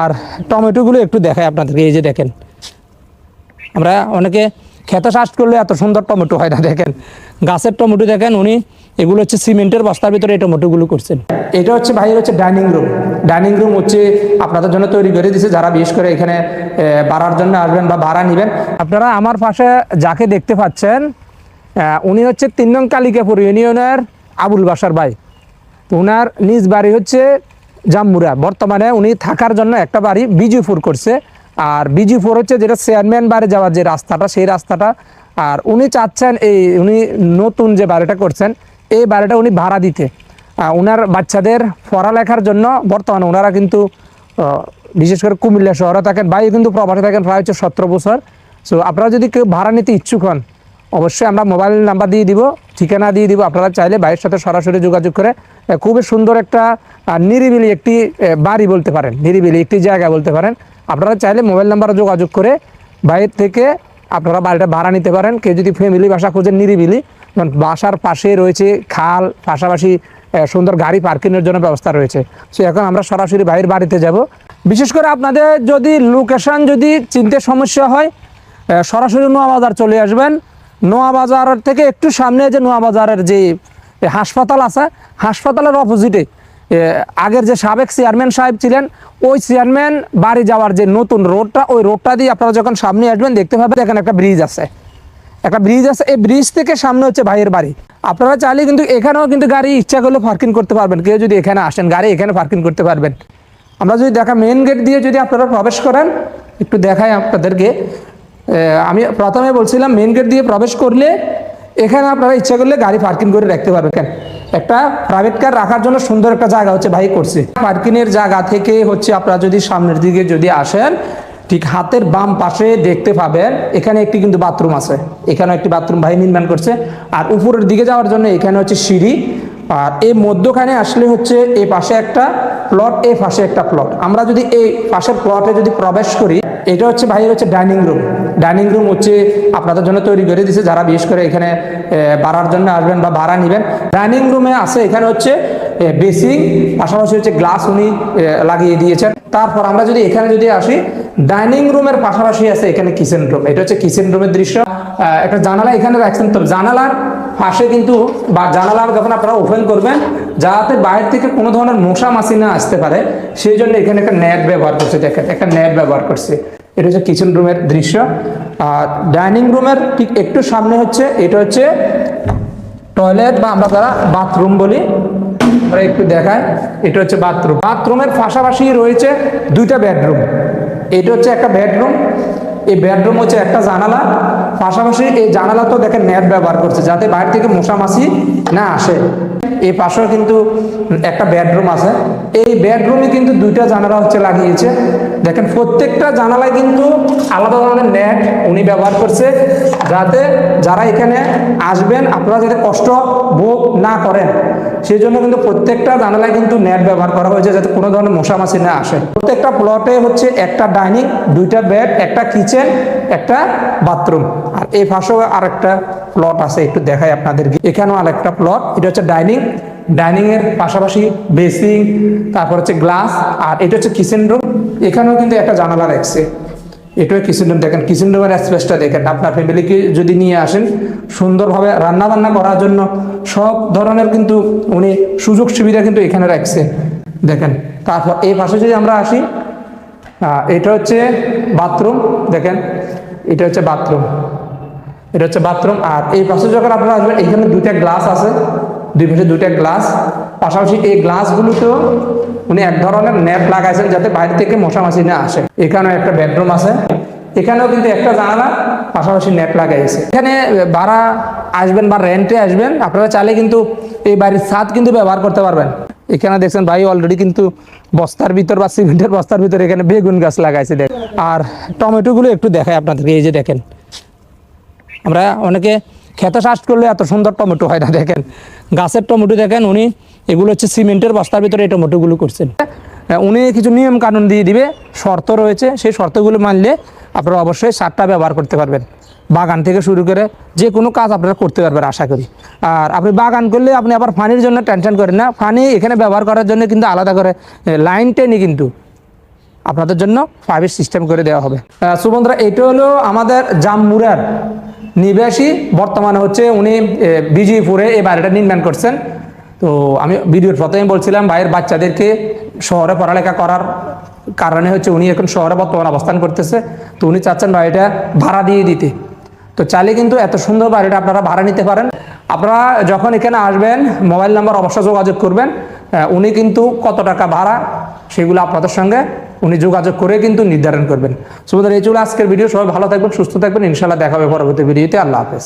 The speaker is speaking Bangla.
আর টমেটোগুলো একটু দেখায় আপনাদেরকে, এই যে দেখেন। আমরা অনেকে খেতে চাষ করলে এত সুন্দর টমেটো হয় না, দেখেন। গাছের টমেটো দেখেন, উনি এগুলো হচ্ছে সিমেন্টের বস্তার ভিতরে এই টমেটোগুলো করছেন। এটা হচ্ছে ভাই হচ্ছে ডাইনিং রুম। ডাইনিং রুম হচ্ছে আপনাদের জন্য তৈরি করে দিয়েছে যারা বিশেষ করে এখানে বাড়ার জন্য আসবেন বা ভাড়া নেবেন। আপনারা আমার পাশে যাকে দেখতে পাচ্ছেন উনি হচ্ছে তিন নং কালিকাপুর ইউনিয়নের আবুল বাসার ভাই। তো ওনার নিজ বাড়ি হচ্ছে জাম্মুরা বর্তমানে উনি থাকার জন্য একটা বাড়ি বিজুপুর করছে। আর বিজুপুর হচ্ছে যেটা চেয়ারম্যান বাড়ি যাওয়ার যে রাস্তাটা, সেই রাস্তাটা। আর উনি চাচ্ছেন এই উনি নতুন যে বাড়িটা করছেন, এই বাড়িটা উনি ভাড়া দিতে। ওনার বাচ্চাদের পড়ালেখার জন্য বর্তমানে ওনারা কিন্তু বিশেষ করে কুমিল্লা শহরে থাকেন ভাই কিন্তু প্রবাসে থাকেন প্রায় হচ্ছে সতেরো বছর। সো আপনারা যদি কেউ ভাড়া নিতে ইচ্ছুক হন অবশ্যই আমরা মোবাইল নাম্বার দিয়ে দিব, ঠিকানা দিয়ে দিব। আপনারা চাইলে ভাইয়ের সাথে সরাসরি যোগাযোগ করে খুবই সুন্দর একটা নিরিবিলি একটি বাড়ি বলতে পারেন, নিরিবিলি একটি জায়গা বলতে পারেন। আপনারা চাইলে মোবাইল নাম্বারে যোগাযোগ করে বাইরের থেকে আপনারা বাড়িটা ভাড়া নিতে পারেন। কেউ যদি ফ্যামিলি বাসা খোঁজেন নিরিবিলি কারণ বাসার পাশে রয়েছে খাল, পাশাপাশি সুন্দর গাড়ি পার্কিংয়ের জন্য ব্যবস্থা রয়েছে। সো এখন আমরা সরাসরি বাইরের বাড়িতে যাব। বিশেষ করে আপনাদের যদি লোকেশান যদি চিনতে সমস্যা হয় সরাসরি নোয়া বাজার চলে আসবেন। নোয়া বাজার থেকে একটু সামনে যে নোয়া বাজারের যে হাসপাতাল আছে, হাসপাতালের অপোজিটে আগের যে সাবেক চেয়ারম্যান সাহেব ছিলেন, ওই চেয়ারম্যান বাড়ি যাওয়ার যে নতুন রোডটা, ওই রোডটা দিয়ে আপনারা যখন সামনে আসবেন, দেখতে পাবেন এখানে একটা ব্রিজ আছে। একটা ব্রিজ আছে, এই ব্রিজ থেকে সামনে হচ্ছে ভাইয়ের বাড়ি। আপনারা চাইলে কিন্তু এখানেও কিন্তু গাড়ি ইচ্ছা করলে পার্কিং করতে পারবেন। কেউ যদি এখানে আসেন, গাড়ি এখানে পার্কিং করতে পারবেন। আমরা যদি দেখা মেন গেট দিয়ে যদি আপনারা প্রবেশ করেন, একটু দেখাই আপনাদেরকে। আমি প্রথমে বলছিলাম মেন গেট দিয়ে প্রবেশ করলে এখানে আপনারা ইচ্ছা করলে গাড়ি পার্কিং করে রাখতে পারবেন। একটা প্রাইভেট কার রাখার জন্য সুন্দর একটা জায়গা হচ্ছে ভাই করছে। পার্কিংয়ের জায়গা থেকে হচ্ছে আপনারা যদি সামনের দিকে যদি আসেন, ঠিক হাতের বাম পাশে দেখতে পাবেন, এখানে একটি কিন্তু বাথরুম আছে। এখানে একটি বাথরুম ভাই নির্মাণ করছে। আর উপরের দিকে যাওয়ার জন্য এখানে হচ্ছে সিঁড়ি। আর এই মধ্যখানে আসলে হচ্ছে এই পাশে একটা প্লট এই পাশে একটা প্লট আমরা যদি এই পাশের প্লটে যদি প্রবেশ করি, এটা হচ্ছে ভাইয়ের হচ্ছে ডাইনিং রুম ডাইনিং রুম হচ্ছে আপনাদের জন্য তৈরি করে দিয়েছে যারা বিশেষ করে এখানে বাড়ার জন্য আসবেন বা ভাড়া নেবেন। ডাইনিং রুমে আছে এখানে হচ্ছে বেসিং পাশাপাশি হচ্ছে গ্লাস উনি লাগিয়ে দিয়েছেন। তারপর আমরা যদি এখানে যদি আসি ডাইনিং রুমের পাশাপাশি আছে এখানে কিচেন রুম। এটা হচ্ছে কিচেন রুমের দৃশ্য। একটা জানালা এখানে রাখছেন তো। জানালার পাশে কিন্তু বা জানালার যখন আপনারা ওপেন করবেন, যাতে বাইরে থেকে কোনো ধরনের মশা মাছি না আসতে পারে, সেই জন্য এখানে একটা নেট ব্যবহার করছে। দেখেন, একটা নেট ব্যবহার করছে। এটা হচ্ছে কিচেন রুমের দৃশ্য। আর ডাইনিং রুমের ঠিক একটু সামনে হচ্ছে, এটা হচ্ছে টয়লেট বা আমরা তারা বাথরুম বলি, আমরা একটু দেখায় এটা হচ্ছে বাথরুম বাথরুমের পাশাপাশি রয়েছে দুইটা বেডরুম এটা হচ্ছে একটা বেডরুম এই বেডরুম হচ্ছে একটা জানালা। পাশাপাশি এই জানালা তো দেখেন নেট ব্যবহার করছে, যাতে বাইরে থেকে মশা মাছি না আসে। এই পাশেও কিন্তু একটা বেডরুম আছে। এই বেডরুমে কিন্তু দুইটা জানালা হচ্ছে লাগিয়েছে। দেখেন, প্রত্যেকটা জানালায় কিন্তু আলাদা ধরনের নেট উনি ব্যবহার করছে, যাতে যারা এখানে আসবেন, আপনারা যাতে কষ্ট ভোগ না করেন। সেই জন্য কিন্তু প্রত্যেকটা জানালায় কিন্তু নেট ব্যবহার করা হয়েছে, যাতে কোনো ধরনের মশা মাছি না আসে। প্রত্যেকটা প্লটে হচ্ছে একটা ডাইনিং দুইটা বেড একটা কিচেন একটা বাথরুম আর এই পাশেও আরেকটা প্লট আছে, একটু দেখাই আপনাদেরকে। এখানেও আরেকটা প্লট এটা হচ্ছে ডাইনিং ডাইনিং এর পাশাপাশি বেসিং তারপর হচ্ছে গ্লাস আর এটা হচ্ছে কিচেন রুম এখানেও কিন্তু একটা জানালা রাখছে। এটাও কিচেন রুম দেখেন কিচেন রুমের স্পেসটা দেখেন, আপনার ফ্যামিলিকে যদি নিয়ে আসেন, সুন্দরভাবে রান্না বান্না করার জন্য সব ধরনের কিন্তু উনি সুযোগ সুবিধা কিন্তু এখানে রাখছে। দেখেন, তারপর এই পাশে যদি আমরা আসি এটা হচ্ছে বাথরুম দেখেন, এটা হচ্ছে বাথরুম এটা হচ্ছে বাথরুম আর এই পাশে যখন আপনারা আসবেন, এখানে দুইটা গ্লাস আছে। দুই পাশে দুইটা গ্লাস পাশাপাশি এই গ্লাসগুলোতেও উনি এক ধরনের নেট লাগাইছেন যাতে বাইরে থেকে মশা মাছি না আসে। এখানেও একটা বেডরুম আছে। এখানেও কিন্তু একটা জানালা, পাশাপাশি নেট লাগাইছে। এখানে ভাড়া আসবেন বা রেন্টে আসবেন, আপনারা চাইলে কিন্তু এই বাড়ির ছাদ কিন্তু ব্যবহার করতে পারবেন। এখানে দেখছেন ভাই অলরেডি কিন্তু বস্তার ভিতর বা সিমেন্টের বস্তার ভিতর এখানে বেগুন গাছ লাগাইছে দেখ। আর টমেটোগুলো একটু দেখায় আপনাদেরকে, এই যে দেখেন। আমরা অনেকে খেতে চাষ করলে এত সুন্দর টমেটো হয় না, দেখেন। গাছের টমেটো দেখেন, উনি এগুলো হচ্ছে সিমেন্টের বস্তার ভিতরে এই টমেটোগুলো করছেন। উনি কিছু নিয়ম কানুন দিয়ে দিবে, শর্ত রয়েছে, সেই শর্তগুলো মানলে আপনারা অবশ্যই সারটা ব্যবহার করতে পারবেন। বাগান থেকে শুরু করে যে কোনো কাজ আপনারা করতে পারবেন, আশা করি। আর আপনি বাগান করলে আপনি আবার পানির জন্য টেনশন করেন না পানি এখানে ব্যবহার করার জন্য কিন্তু আলাদা করে লাইন টেনে কিন্তু আপনাদের জন্য ফাইভের সিস্টেম করে দেওয়া হবে। so এটা হলো আমাদের জামমুরার নিবাসী বর্তমানে হচ্ছে উনি এ, বিজিপুরে এই বাড়িটা নির্মাণ করছেন। তো আমি ভিডিওর প্রথমে বলছিলাম ভাইয়ের বাচ্চাদেরকে শহরে পড়ালেখা করার কারণে হচ্ছে উনি এখন শহরে বর্তমান অবস্থান করতেছে। তো উনি চাচ্ছেন বাড়িটা ভাড়া দিয়ে দিতে। তো চাইলে কিন্তু এত সুন্দর বাড়িটা আপনারা ভাড়া নিতে পারেন। আপনারা যখন এখানে আসবেন মোবাইল নাম্বার অবশ্যই যোগাযোগ করবেন। উনি কিন্তু কত টাকা ভাড়া সেগুলো আপনাদের সঙ্গে উনি যোগাযোগ করে কিন্তু নির্ধারণ করবেন। সুতরাং এই চলে আজকের ভিডিও। সবাই ভালো থাকবেন, সুস্থ থাকবেন। ইনশাল্লাহ দেখাবে পরবর্তী ভিডিওতে। আল্লাহ হাফেজ।